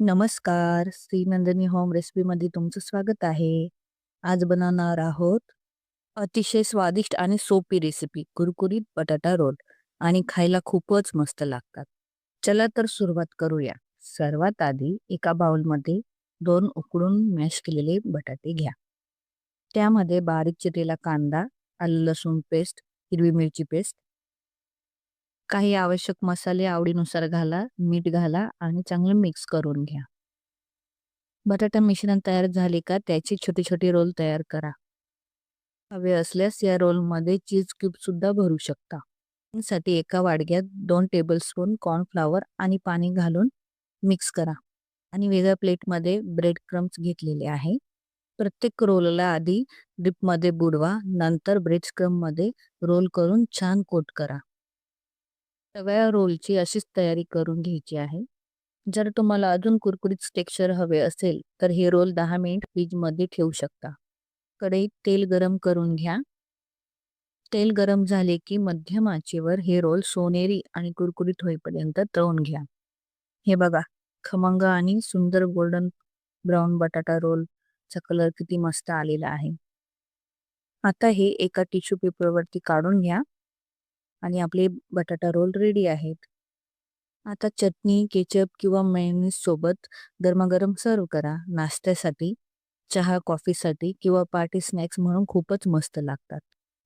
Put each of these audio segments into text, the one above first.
नमस्कार, श्री नंदिनी होम रेसिपीमध्ये तुमचं स्वागत आहे. आज बनवणार आहोत अतिशय स्वादिष्ट आणि सोपी रेसिपी कुरकुरीत बटाटा रोल आणि खायला खूपच मस्त लागतात. चला तर सुरुवात करूया. सर्वात आधी एका बाउलमध्ये दोन उकडून मॅश केलेले बटाटे घ्या. त्यामध्ये बारीक चिरलेला कांदा, आलं लसूण पेस्ट, हिरवी मिरची पेस्ट, काही आवश्यक मसाले आवडीनुसार घाला, मीठ घाला आणि चांगलं मिक्स करून घ्या. बटाटा मिश्रण तयार झाले का त्याची छोटे छोटे रोल तयार करा. हवे असल्यास या रोलमध्ये चीज क्यूब सुद्धा भरू शकता. साठी एका वाडग्यात दोन टेबलस्पून कॉर्नफ्लॉवर आणि पाणी घालून मिक्स करा आणि वेगळ्या प्लेटमध्ये ब्रेड क्रम्स घेतलेले आहे. प्रत्येक रोलला आधी डिपमध्ये बुडवा, नंतर ब्रेड क्रममध्ये रोल करून छान कोट करा. सगळ्या रोलची अशीच तयारी करून घ्यायची आहे. जर तुम्हाला अजून कुरकुरीत टेक्स्चर हवे असेल तर हे रोल दहा मिनिट फ्रीजमध्ये ठेवू शकता. कढईत तेल गरम करून घ्या. तेल गरम झाले की मध्यम आचेवर हे रोल सोनेरी आणि कुरकुरीत होईपर्यंत तळून घ्या. हे बघा खमंग आणि सुंदर गोल्डन ब्राऊन बटाटा रोलचा कलर किती मस्त आलेला आहे. आता हे एका टिश्यू पेपरवरती काढून घ्या आणि आपले बटाटा रोल रेडी आहेत. आता चटणी, केचप किंवा मेयोनीज सोबत गरमागरम सर्व करा. नाश्त्यासाठी, चहा, कॉफीसाठी किंवा पार्टी स्नॅक्स म्हणून खूपच मस्त लागतात.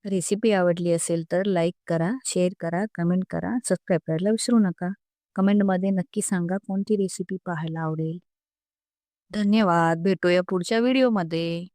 रेसिपी आवडली असेल तर लाईक करा, शेअर करा, कमेंट करा, सबस्क्राईब करायला विसरू नका. कमेंटमध्ये नक्की सांगा कोणती रेसिपी पाहायला आवडेल. धन्यवाद. भेटूया पुढच्या व्हिडिओमध्ये.